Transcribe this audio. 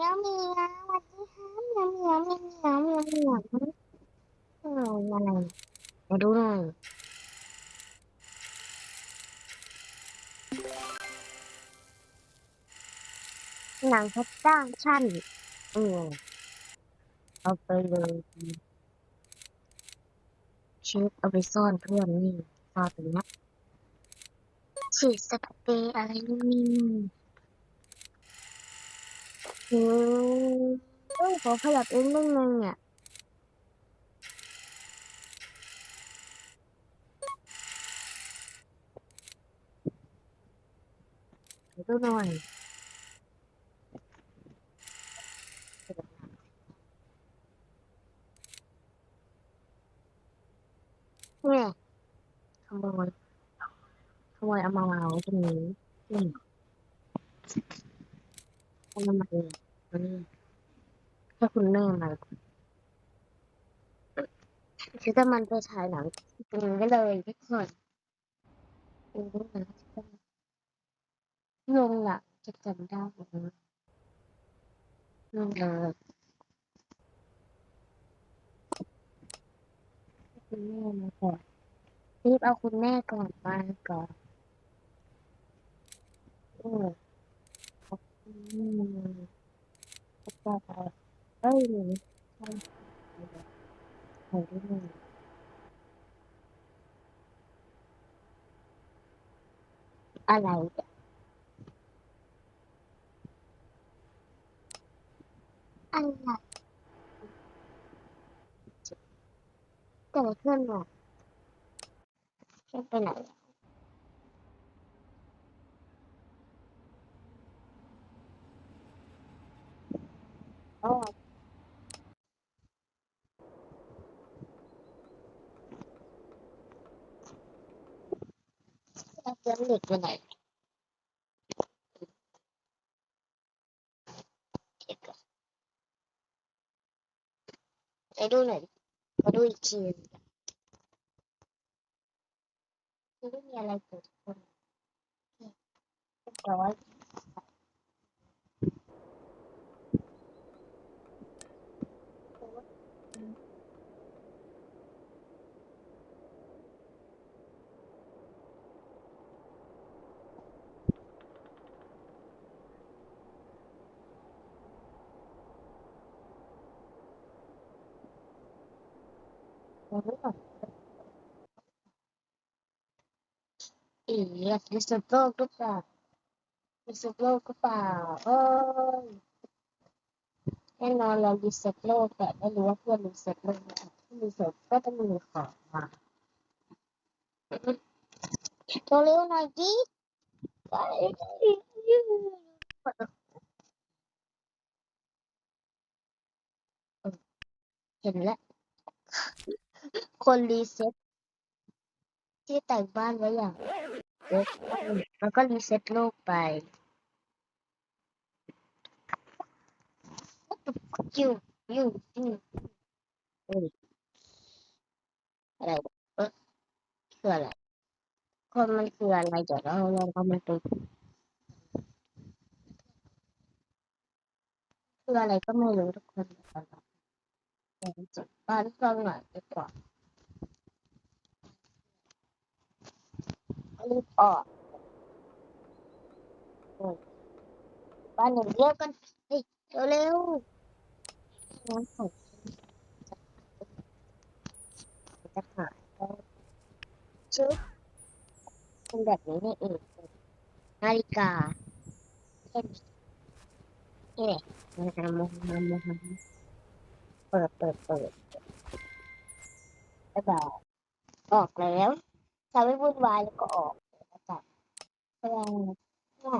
มียวเหมียวสวัสดีค่ะเมียวเมียวเมียวเมียวเมียวเมียวเอออะไรมาดูหน่อยหนังเพชรจ้างชั่นเออเอาไปเลยเชฟเอาไปซ่อนเพื่อนนี่ซ่อนตรงนี้ฉีดสเปรย์อะไรนู่นนี่ อืมเอ้ยขอขยับเองได้ไงอะขอดูหน่อยเนี่ยขโมยขโมยเอามาวาตรงนี้นี่ เอามองอันนี้ถ้าคุณแม่มาคือถ้ามันไปฉายหนังตรงนี้ก็เลยทุกคนดูดูนะลงละจะจำได้นะลงเลยคุณแม่มาก่อนรีบเอาคุณแม่ก่อนมาก่อนเออ ขอบคุณแม่ขอบคุณค่ะเอ้ยหนูใช่ถ่ายรูปหน่อยอะไรเนี่ยอะไรเกิดอะไรขึ้นอะเช่นไปไหนอะโอ้ เสียงหลุด็กไปไหนไปดูหน่อยมาดูอีกทีนไม่มีอะไรเกิดขึ้นเรียบร้อย อีอยากดิสโลกหรือเปล่าดิสโลกหรือเปล่าเอ้ยแน่นอนเราดิสโลกแต่ไม่รู้ว่าเพื่อนดิสโลกไหมที่ดิสก็ต้องมีของมาตัวเร็วหน่อยดิไปเห็นแล้ว คนรีเซ็ตที่แต่งบ้านไว้อย่างเล็กแล้วก็รีเซ็ตโลกไปอยู่อยู่อยู่เอ้ยอะไรเอ๊ะคืออะไรคนมันคืออะไรเดี๋ยวเราลองเอามาดูคืออะไรก็ไม่รู้ทุกคนเดี๋ยวเราเดี๋ยวจะบ้านฟังหน่อยดีกว่า รีบออกบ้านหนึ่งเยอะกันเฮ้ยเร็วๆน้ำตกจะหายชุดเป็นแบบนี้นี่เองนาฬิกาเช่นนี่แหละมามองมามองเปิดเปิดเปิดแล้วออกแล้ว ทำให้วุ่นวายแล้วก็ออกแล้วจับแสดงว่า